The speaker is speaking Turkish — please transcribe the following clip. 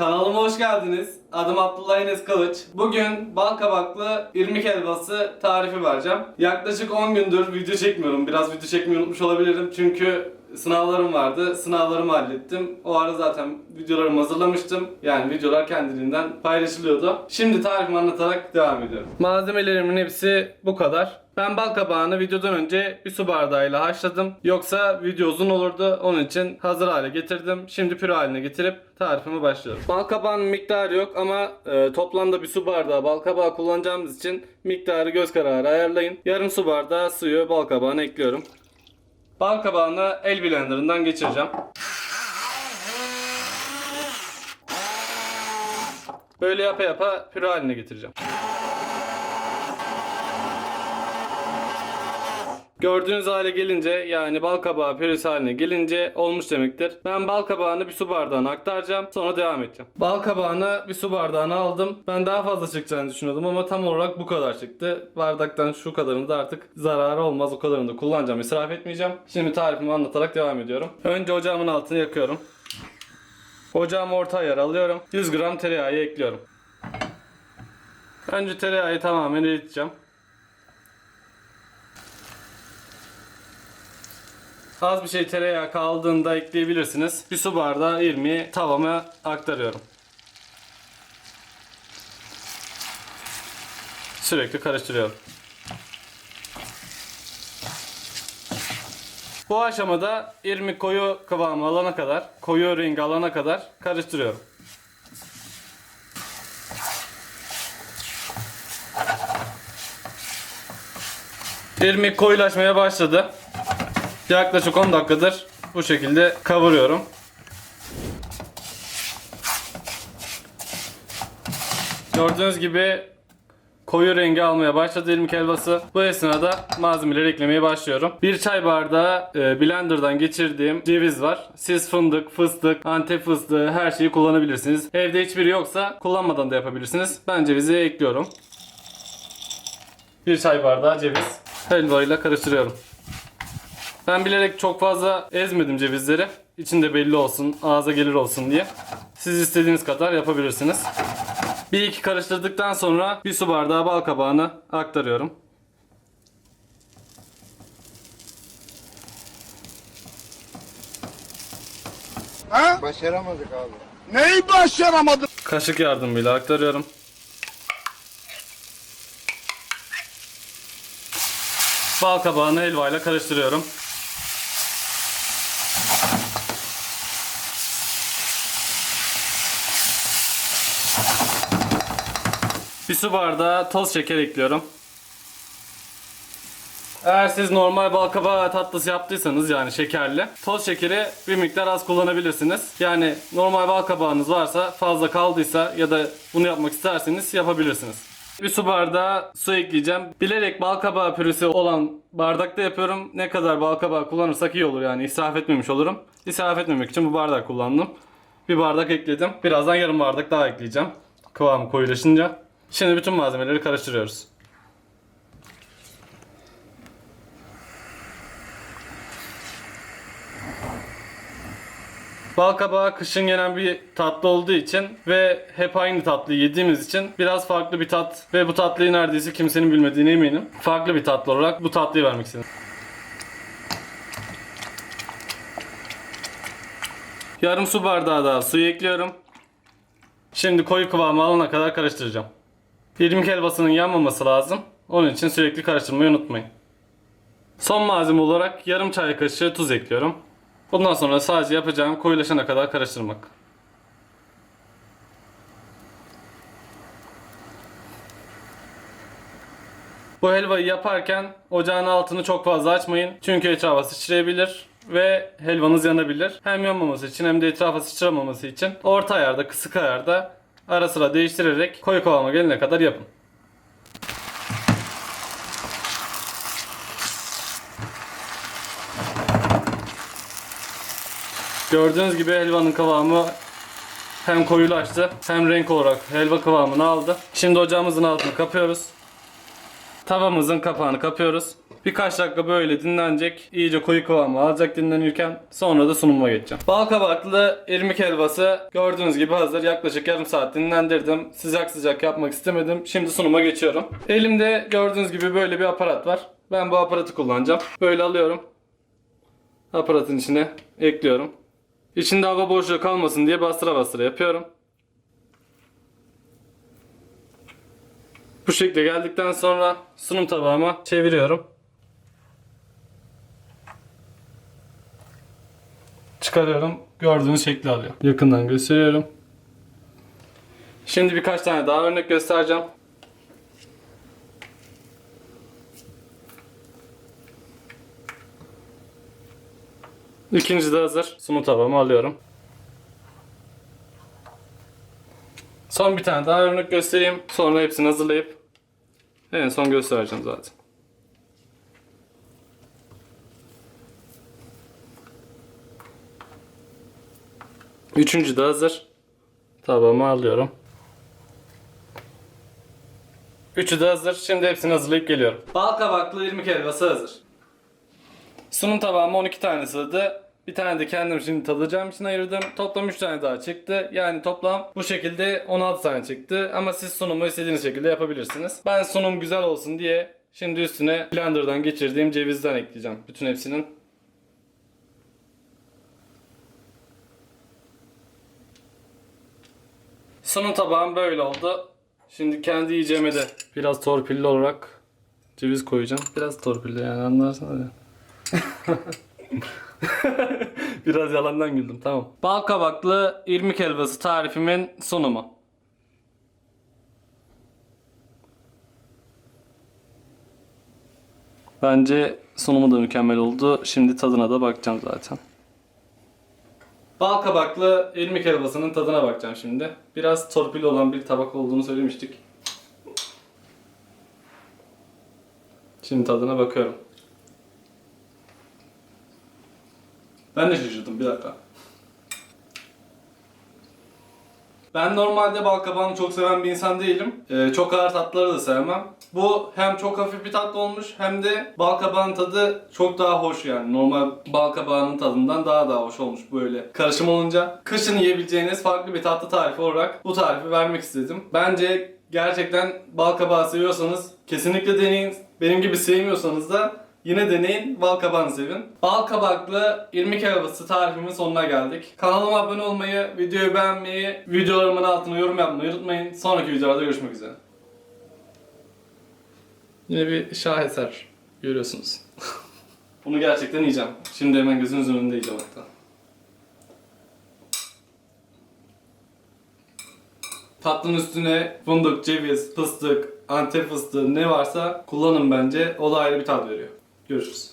Kanalıma hoş geldiniz. Adım Abdullah Enes Kılıç. Bugün bal kabaklı irmik helvası tarifi vereceğim. Yaklaşık 10 gündür video çekmiyorum. Biraz video çekmeyi unutmuş olabilirim. Çünkü sınavlarım vardı. Sınavlarımı hallettim. O ara zaten videolarımı hazırlamıştım. Yani videolar kendiliğinden paylaşılıyordu. Şimdi tarifimi anlatarak devam ediyorum. Malzemelerimin hepsi bu kadar. Ben bal kabağını videodan önce bir su bardağıyla haşladım. Yoksa video uzun olurdu. Onun için hazır hale getirdim. Şimdi püre haline getirip tarifime başlıyorum. Bal kabağının miktarı yok ama e, toplamda bir su bardağı bal kabağı kullanacağımız için miktarı göz kararı ayarlayın. Yarım su bardağı suyu bal kabağına ekliyorum. Bal kabağını el blenderından geçireceğim. Böyle yapa yapa püre haline getireceğim. Gördüğünüz hale gelince yani bal kabağı püresi haline gelince olmuş demektir. Ben bal kabağını bir su bardağına aktaracağım. Sonra devam edeceğim. Bal kabağını bir su bardağına aldım. Ben daha fazla çıkacağını düşünüyordum ama tam olarak bu kadar çıktı. Bardaktan şu kadarını da artık zararı olmaz. O kadarını da kullanacağım. israf etmeyeceğim. Şimdi tarifimi anlatarak devam ediyorum. Önce ocağımın altını yakıyorum. Ocağımı orta ayar alıyorum. 100 gram tereyağı ekliyorum. Önce tereyağı tamamen eriteceğim. Az bir şey tereyağı kaldığında ekleyebilirsiniz. Bir su bardağı irmiği tavama aktarıyorum. Sürekli karıştırıyorum. Bu aşamada irmik koyu kıvamı alana kadar, koyu rengi alana kadar karıştırıyorum. İrmik koyulaşmaya başladı. Yaklaşık 10 dakikadır bu şekilde kavuruyorum. Gördüğünüz gibi koyu rengi almaya başladı irmik helvası. Bu esnada malzemeleri eklemeye başlıyorum. Bir çay bardağı e, blenderdan geçirdiğim ceviz var. Siz fındık, fıstık, antep fıstığı her şeyi kullanabilirsiniz. Evde hiçbiri yoksa kullanmadan da yapabilirsiniz. Ben cevizi ekliyorum. Bir çay bardağı ceviz. Helvayla karıştırıyorum. Ben bilerek çok fazla ezmedim cevizleri. İçinde belli olsun, ağza gelir olsun diye. Siz istediğiniz kadar yapabilirsiniz. Bir iki karıştırdıktan sonra bir su bardağı bal kabağını aktarıyorum. Ha? Başaramadık abi. Neyi başaramadın? Kaşık yardımıyla aktarıyorum. Bal kabağını helvayla karıştırıyorum. Bir su bardağı toz şeker ekliyorum. Eğer siz normal bal kabağı tatlısı yaptıysanız yani şekerli toz şekeri bir miktar az kullanabilirsiniz. Yani normal bal kabağınız varsa fazla kaldıysa ya da bunu yapmak isterseniz yapabilirsiniz. Bir su bardağı su ekleyeceğim. Bilerek bal kabağı püresi olan bardakta yapıyorum. Ne kadar bal kabağı kullanırsak iyi olur yani israf etmemiş olurum. İsraf etmemek için bu bardak kullandım. Bir bardak ekledim. Birazdan yarım bardak daha ekleyeceğim. Kıvamı koyulaşınca. Şimdi bütün malzemeleri karıştırıyoruz. Bal kabağı kışın yenen bir tatlı olduğu için ve hep aynı tatlıyı yediğimiz için biraz farklı bir tat ve bu tatlıyı neredeyse kimsenin bilmediğine eminim. Farklı bir tatlı olarak bu tatlıyı vermek istedim. Yarım su bardağı daha suyu ekliyorum. Şimdi koyu kıvamı alana kadar karıştıracağım. İrmik helvasının yanmaması lazım. Onun için sürekli karıştırmayı unutmayın. Son malzeme olarak yarım çay kaşığı tuz ekliyorum. Bundan sonra sadece yapacağım koyulaşana kadar karıştırmak. Bu helvayı yaparken ocağın altını çok fazla açmayın. Çünkü etrafa sıçrayabilir ve helvanız yanabilir. Hem yanmaması için hem de etrafa sıçramaması için orta ayarda, kısık ayarda ara sıra değiştirerek koyu kıvama gelene kadar yapın. Gördüğünüz gibi helvanın kıvamı hem koyulaştı hem renk olarak helva kıvamını aldı. Şimdi ocağımızın altını kapıyoruz. Tavamızın kapağını kapıyoruz. Birkaç dakika böyle dinlenecek. İyice koyu kıvamı alacak dinlenirken. Sonra da sunuma geçeceğim. Bal kabaklı irmik helvası gördüğünüz gibi hazır. Yaklaşık yarım saat dinlendirdim. Sıcak sıcak yapmak istemedim. Şimdi sunuma geçiyorum. Elimde gördüğünüz gibi böyle bir aparat var. Ben bu aparatı kullanacağım. Böyle alıyorum. Aparatın içine ekliyorum. İçinde hava boşluğu kalmasın diye bastıra bastıra yapıyorum. Bu şekilde geldikten sonra sunum tabağıma çeviriyorum. Çıkarıyorum. Gördüğünüz şekli alıyor. Yakından gösteriyorum. Şimdi birkaç tane daha örnek göstereceğim. İkinci de hazır. Sunum tabağıma alıyorum. Son bir tane daha örnek göstereyim. Sonra hepsini hazırlayıp en son göstereceğim zaten. Üçüncü de hazır. Tabağıma alıyorum. Üçü de hazır. Şimdi hepsini hazırlayıp geliyorum. Bal kabaklı irmik helvası hazır. Sunum tabağıma 12 tane sığdı. Bir tane de kendim için tadacağım için ayırdım. Toplam 3 tane daha çıktı. Yani toplam bu şekilde 16 tane çıktı. Ama siz sunumu istediğiniz şekilde yapabilirsiniz. Ben sunum güzel olsun diye şimdi üstüne blenderdan geçirdiğim cevizden ekleyeceğim. Bütün hepsinin. Sunum tabağım böyle oldu. Şimdi kendi yiyeceğime de biraz torpilli olarak ceviz koyacağım. Biraz torpilli yani anlarsana ya. Biraz yalandan güldüm tamam. Bal kabaklı irmik helvası tarifimin sunumu. Bence sunumu da mükemmel oldu. Şimdi tadına da bakacağım zaten. Bal kabaklı irmik helvasının tadına bakacağım şimdi. Biraz torpilli olan bir tabak olduğunu söylemiştik. Şimdi tadına bakıyorum. Ben de şaşırdım bir dakika. Ben normalde bal kabağını çok seven bir insan değilim. Ee, çok ağır tatları da sevmem. Bu hem çok hafif bir tatlı olmuş hem de bal kabağının tadı çok daha hoş yani. Normal bal kabağının tadından daha daha hoş olmuş böyle karışım olunca. Kışın yiyebileceğiniz farklı bir tatlı tarifi olarak bu tarifi vermek istedim. Bence gerçekten bal kabağı seviyorsanız kesinlikle deneyin. Benim gibi sevmiyorsanız da Yine deneyin, bal kabağını sevin. Bal kabaklı irmik helvası tarifimin sonuna geldik. Kanalıma abone olmayı, videoyu beğenmeyi, videolarımın altına yorum yapmayı unutmayın. Sonraki videolarda görüşmek üzere. Yine bir şaheser görüyorsunuz. Bunu gerçekten yiyeceğim. Şimdi hemen gözünüzün önünde yiyeceğim hatta. Tatlının üstüne fındık, ceviz, fıstık, antep fıstığı ne varsa kullanın bence. O da ayrı bir tat veriyor. Görüşürüz.